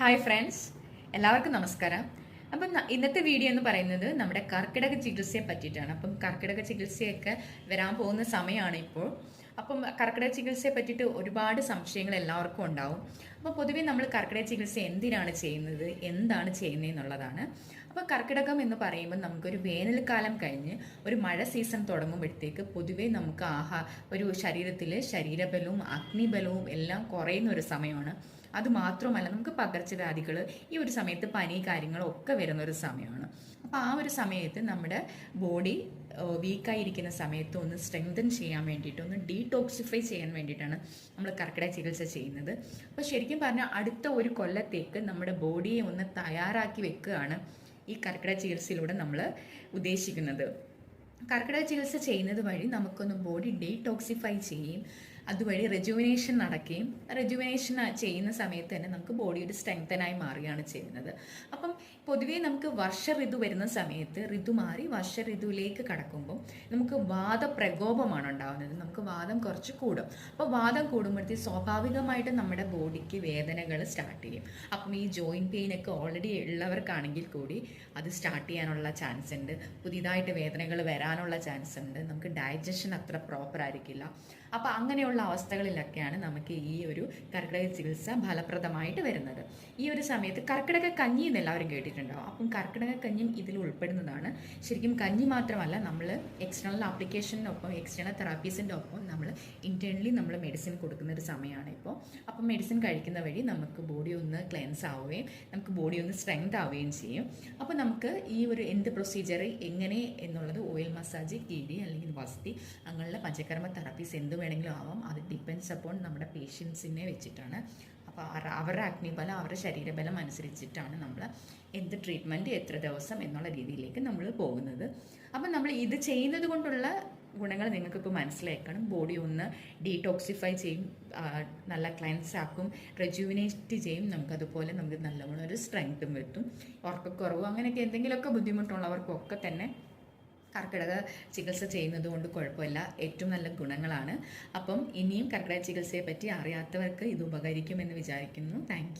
Hi friends എല്ലാവർക്കും നമസ്കാരം. അപ്പം ഇന്നത്തെ വീഡിയോ എന്ന് പറയുന്നത് നമ്മുടെ കർക്കിടക ചികിത്സയെ പറ്റിയിട്ടാണ്. അപ്പം കർക്കിടക ചികിത്സയൊക്കെ വരാൻ പോകുന്ന സമയമാണ് ഇപ്പോൾ. അപ്പം കർക്കിടക ചികിത്സയെ പറ്റിയിട്ട് ഒരുപാട് സംശയങ്ങൾ എല്ലാവർക്കും ഉണ്ടാവും. അപ്പോൾ പൊതുവേ നമ്മൾ കർക്കിടക ചികിത്സ എന്തിനാണ് ചെയ്യുന്നത്? എന്താണ് ചെയ്യുന്നത് എന്നുള്ളതാണ്. അപ്പോൾ കർക്കിടകം എന്ന് പറയുമ്പോൾ നമുക്കൊരു വേനൽക്കാലം കഴിഞ്ഞ് ഒരു മഴ സീസൺ തുടങ്ങുമ്പോഴത്തേക്ക് പൊതുവേ നമുക്ക് ആഹാ ഒരു ശരീരത്തിൽ ശരീരബലവും അഗ്നിബലവും എല്ലാം കുറയുന്ന ഒരു സമയമാണ്. അത് മാത്രമല്ല നമുക്ക് പകർച്ചവ്യാധികൾ ഈ ഒരു സമയത്ത് പനി കാര്യങ്ങളും ഒക്കെ വരുന്ന ഒരു സമയമാണ്. അപ്പോൾ ആ ഒരു സമയത്ത് നമ്മുടെ ബോഡി വീക്കായിരിക്കുന്ന സമയത്ത് ഒന്ന് സ്ട്രെങ്തൻ ചെയ്യാൻ വേണ്ടിയിട്ട് ഒന്ന് ഡീടോക്സിഫൈ ചെയ്യാൻ വേണ്ടിയിട്ടാണ് നമ്മൾ കർക്കിടക ചികിത്സ ചെയ്യുന്നത്. അപ്പോൾ ശരിക്കും പറഞ്ഞാൽ അടുത്ത ഒരു കൊല്ലത്തേക്ക് നമ്മുടെ ബോഡിയെ ഒന്ന് തയ്യാറാക്കി വെക്കുകയാണ് ഈ കർക്കിടക ചികിത്സയിലൂടെ നമ്മൾ ഉദ്ദേശിക്കുന്നത്. കർക്കിടക ചികിത്സ ചെയ്യുന്നത് വഴി നമുക്കൊന്ന് ബോഡി ഡീടോക്സിഫൈ ചെയ്യും അതുവഴി റെജുവിനേഷൻ നടക്കുകയും റെജുവിനേഷൻ ചെയ്യുന്ന സമയത്ത് തന്നെ നമുക്ക് ബോഡി ഒരു സ്ട്രെങ്തനായി മാറുകയാണ് ചെയ്യുന്നത്. അപ്പം പൊതുവേ നമുക്ക് വർഷ ഋതു വരുന്ന സമയത്ത് ഋതു മാറി വർഷ ഋതുവിലേക്ക് കടക്കുമ്പോൾ നമുക്ക് വാദപ്രകോപമാണ് ഉണ്ടാകുന്നത്. നമുക്ക് വാദം കുറച്ച് കൂടും. അപ്പോൾ വാദം കൂടുമ്പോഴത്തേക്ക് സ്വാഭാവികമായിട്ട് നമ്മുടെ ബോഡിക്ക് വേദനകൾ സ്റ്റാർട്ട് ചെയ്യും. അപ്പം ഈ ജോയിൻ പെയിൻ ഒക്കെ ഓൾറെഡി ഉള്ളവർക്കാണെങ്കിൽ കൂടി അത് സ്റ്റാർട്ട് ചെയ്യാനുള്ള ചാൻസ് ഉണ്ട്. പുതിയതായിട്ട് വേദനകൾ വരാനുള്ള ചാൻസ് ഉണ്ട്. നമുക്ക് ഡൈജഷൻ അത്ര പ്രോപ്പർ ആയിരിക്കില്ല. അപ്പോൾ അങ്ങനെയുള്ള അവസ്ഥകളിലൊക്കെയാണ് നമുക്ക് ഈ ഒരു കർക്കിടക ചികിത്സ ഫലപ്രദമായിട്ട് വരുന്നത്. ഈ ഒരു സമയത്ത് കർക്കിടക കഞ്ഞി എന്ന് എല്ലാവരും കേട്ടിട്ടുണ്ടാവും. അപ്പം കർക്കിടക കഞ്ഞിയും ഇതിൽ ഉൾപ്പെടുന്നതാണ്. ശരിക്കും കഞ്ഞി മാത്രമല്ല നമ്മൾ എക്സ്റ്റേണൽ ആപ്ലിക്കേഷനൊപ്പം എക്സ്റ്റേണൽ തെറാപ്പീസിന്റെ ഒപ്പം നമ്മൾ ഇന്റേണലി നമ്മൾ മെഡിസിൻ കൊടുക്കുന്ന ഒരു സമയമാണ് ഇപ്പോൾ അപ്പം മെഡിസിൻ കഴിക്കുന്ന വഴി നമുക്ക് ബോഡി ഒന്ന് ക്ലെൻസ് ആവുകയും നമുക്ക് ബോഡി ഒന്ന് സ്ട്രെങ്ത് ആവുകയും ചെയ്യും. അപ്പോൾ നമുക്ക് ഈ ഒരു എന്ത് പ്രൊസീജിയർ എങ്ങനെ എന്നുള്ളത് ഓയിൽ മസാജ് കീടി അല്ലെങ്കിൽ വസ്തി അങ്ങനെയുള്ള പഞ്ചകർമ്മ തെറാപ്പീസ് എന്ത് വേണമെങ്കിലും ആവാം. അത് ഡിപ്പെൻസ് അപ്പോൺ നമ്മുടെ പേഷ്യൻസിനെ വെച്ചിട്ടാണ്. അപ്പോൾ അവരുടെ- അഗ്നിബലം അവരുടെ ശരീരബലം അനുസരിച്ചിട്ടാണ് നമ്മൾ എന്ത് ട്രീറ്റ്മെന്റ് എത്ര ദിവസം എന്നുള്ള രീതിയിലേക്ക് നമ്മൾ പോകുന്നത്. അപ്പം നമ്മൾ ഇത് ചെയ്യുന്നത് കൊണ്ടുള്ള ഗുണങ്ങൾ നിങ്ങൾക്കിപ്പോൾ മനസ്സിലാക്കണം ബോഡി ഒന്ന് ഡീടോക്സിഫൈ ചെയ്യും നല്ല ക്ലൻസ് ആക്കും റെജുവിനേറ്റ് ചെയ്യും. നമുക്കതുപോലെ നമുക്ക് നല്ലവണ്ണം ഒരു സ്ട്രെങ്ത്തും വരുത്തും ഉറക്കക്കുറവ് അങ്ങനെയൊക്കെ എന്തെങ്കിലുമൊക്കെ ബുദ്ധിമുട്ടുള്ളവർക്കൊക്കെ തന്നെ കർക്കിടക ചികിത്സ ചെയ്യുന്നത് കൊണ്ട് കുഴപ്പമില്ല. ഏറ്റവും നല്ല ഗുണങ്ങളാണ്. അപ്പം ഇനിയും കർക്കിടക ചികിത്സയെ പറ്റി അറിയാത്തവർക്ക് ഇത് ഉപകരിക്കുമെന്ന് വിചാരിക്കുന്നു. താങ്ക്